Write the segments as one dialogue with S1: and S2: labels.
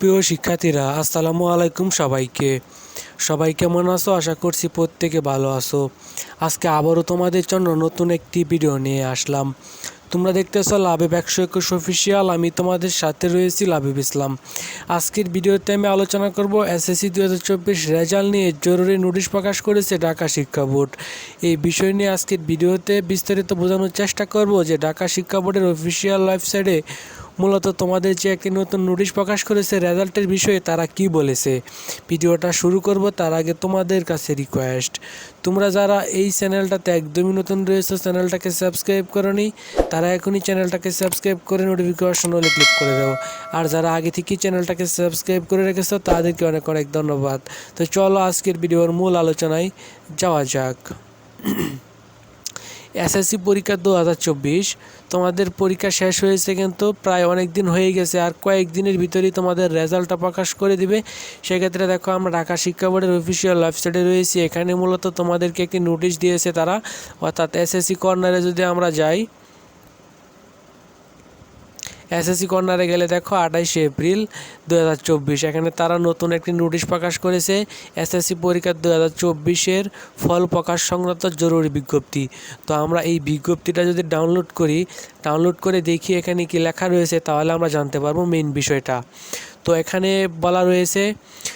S1: সুপ্রিয় শিক্ষার্থীরা, আসসালামু আলাইকুম সবাইকে। সবাই কেমন আছো? আশা করছি প্রত্যেকে ভালো আছো। আজকে আবারও তোমাদের জন্য নতুন একটি ভিডিও নিয়ে আসলাম। তোমরা দেখতেছো লাভেব একশো একুশ অফিসিয়াল আমি তোমাদের সাথে রয়েছি লাভেব ইসলাম। আজকের ভিডিওতে আমি আলোচনা করব এসএসসি দু হাজার চব্বিশ রেজাল্ট নিয়ে জরুরি নোটিশ প্রকাশ করেছে ঢাকা শিক্ষা বোর্ড। এই বিষয় নিয়ে আজকের ভিডিওতে বিস্তারিত বোঝানোর চেষ্টা করব যে ঢাকা শিক্ষা বোর্ডের অফিসিয়াল ওয়েবসাইটে মূলত তোমাদের যে একটি নতুন নোটিশ প্রকাশ করেছে রেজাল্টের বিষয়ে তারা কি বলেছে? ভিডিওটা শুরু করব তার আগে তোমাদের কাছে রিকোয়েস্ট তোমরা যারা এই চ্যানেলটাতে একদমই নতুন রয়েছে, চ্যানেলটাকে সাবস্ক্রাইব করনি, তারা এখনই চ্যানেলটাকে সাবস্ক্রাইব করে নোটিফিকেশন হলে ক্লিক করে দাও। আর যারা আগে থেকেই চ্যানেলটাকে সাবস্ক্রাইব করে রেখেছো, তাদেরকে অনেক অনেক ধন্যবাদ। তো চলো আজকের ভিডিওর মূল আলোচনায় যাওয়া যাক। এসএসসি পরীক্ষা দু হাজার চব্বিশ। তোমাদের পরীক্ষা শেষ হয়েছে কিন্তু প্রায় অনেক দিন হয়ে গেছে আর কয়েক দিনের ভিতরেই তোমাদের রেজাল্টটা প্রকাশ করে দিবে। সেক্ষেত্রে দেখো আমরা ঢাকা শিক্ষা বোর্ডের অফিসিয়াল ওয়েবসাইটে রয়েছি। এখানে মূলত তোমাদেরকে একটি নোটিশ দিয়েছে তারা। অর্থাৎ এসএসসি কর্নারে যদি আমরা যাই এসএসসি কর্নারে গেলে দেখো আঠাইশে এপ্রিল দু হাজার চব্বিশ। এখানে তারা নতুন একটি নোটিশ প্রকাশ করেছে, এসএসসি পরীক্ষা দু হাজার ফল প্রকাশ সংক্রান্ত জরুরি বিজ্ঞপ্তি। তো আমরা এই বিজ্ঞপ্তিটা যদি ডাউনলোড করি ডাউনলোড করে দেখি এখানে কি লেখা রয়েছে, তাহলে আমরা জানতে পারব মেন বিষয়টা। তো এখানে বলা রয়েছে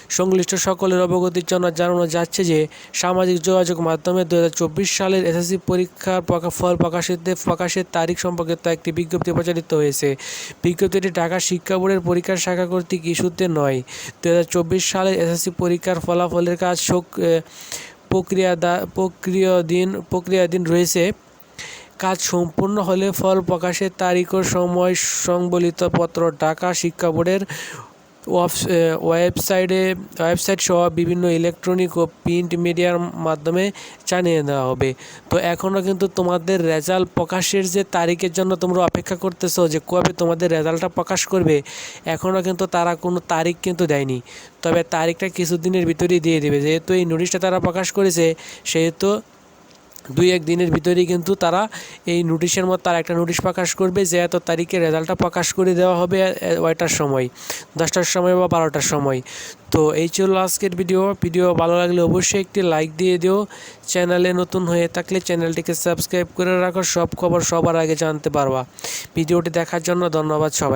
S1: সংশ্লিষ্ট সকলের অবগতির জন্য জানানো যাচ্ছে যে সামাজিক যোগাযোগ মাধ্যমে দু হাজার চব্বিশ সালের এসএসসি পরীক্ষার ফল প্রকাশিত প্রকাশের তারিখ সম্পর্কিত একটি বিজ্ঞপ্তি প্রচারিত হয়েছে। বিজ্ঞপ্তিটি ঢাকা শিক্ষা বোর্ডের পরীক্ষার শাখা কর্তৃক ইস্যুতে নয়। দু সালের এসএসসি পরীক্ষার ফলাফলের কাজ শোক- এ, প্রক্রিয়াদা প্রক্রিয়াধীন প্রক্রিয়াধীন রয়েছে। কাজ সম্পূর্ণ হলে ফল প্রকাশের তারিখ ও সময় সংবলিত পত্র ঢাকা শিক্ষা বোর্ডের ওয়েবসাইটে, ওয়েবসাইট সহ বিভিন্ন ইলেকট্রনিক ও প্রিন্ট মিডিয়ার মাধ্যমে জানিয়ে দেওয়া হবে। তো এখনও কিন্তু তোমাদের রেজাল্ট প্রকাশের যে তারিখের জন্য তোমরা অপেক্ষা করতেছো যে কবে তোমাদের রেজাল্টটা প্রকাশ করবে এখনও কিন্তু তারা কোনো তারিখ কিন্তু দেয়নি। তবে তারিখটা কিছুদিনের ভিতরেই দিয়ে দেবে। যেহেতু এই নোটিশটা তারা প্রকাশ করেছে, সেহেতু দুই এক দিনের ভিতরেই কিন্তু তারা এই নোটিশের মতো তারা একটা নোটিশ প্রকাশ করবে যে এত তারিখে রেজাল্টটা প্রকাশ করে দেওয়া হবে ওইটার সময়, দশটার সময় বা বারোটার সময়। তো এই ছিল আজকের ভিডিও ভিডিও ভালো লাগলে অবশ্যই একটি লাইক দিয়ে দিও। চ্যানেলে নতুন হয়ে থাকলে চ্যানেলটিকে সাবস্ক্রাইব করে রাখো। সব খবর সবার আগে জানতে পারবা। ভিডিওটি দেখার জন্য ধন্যবাদ সবাই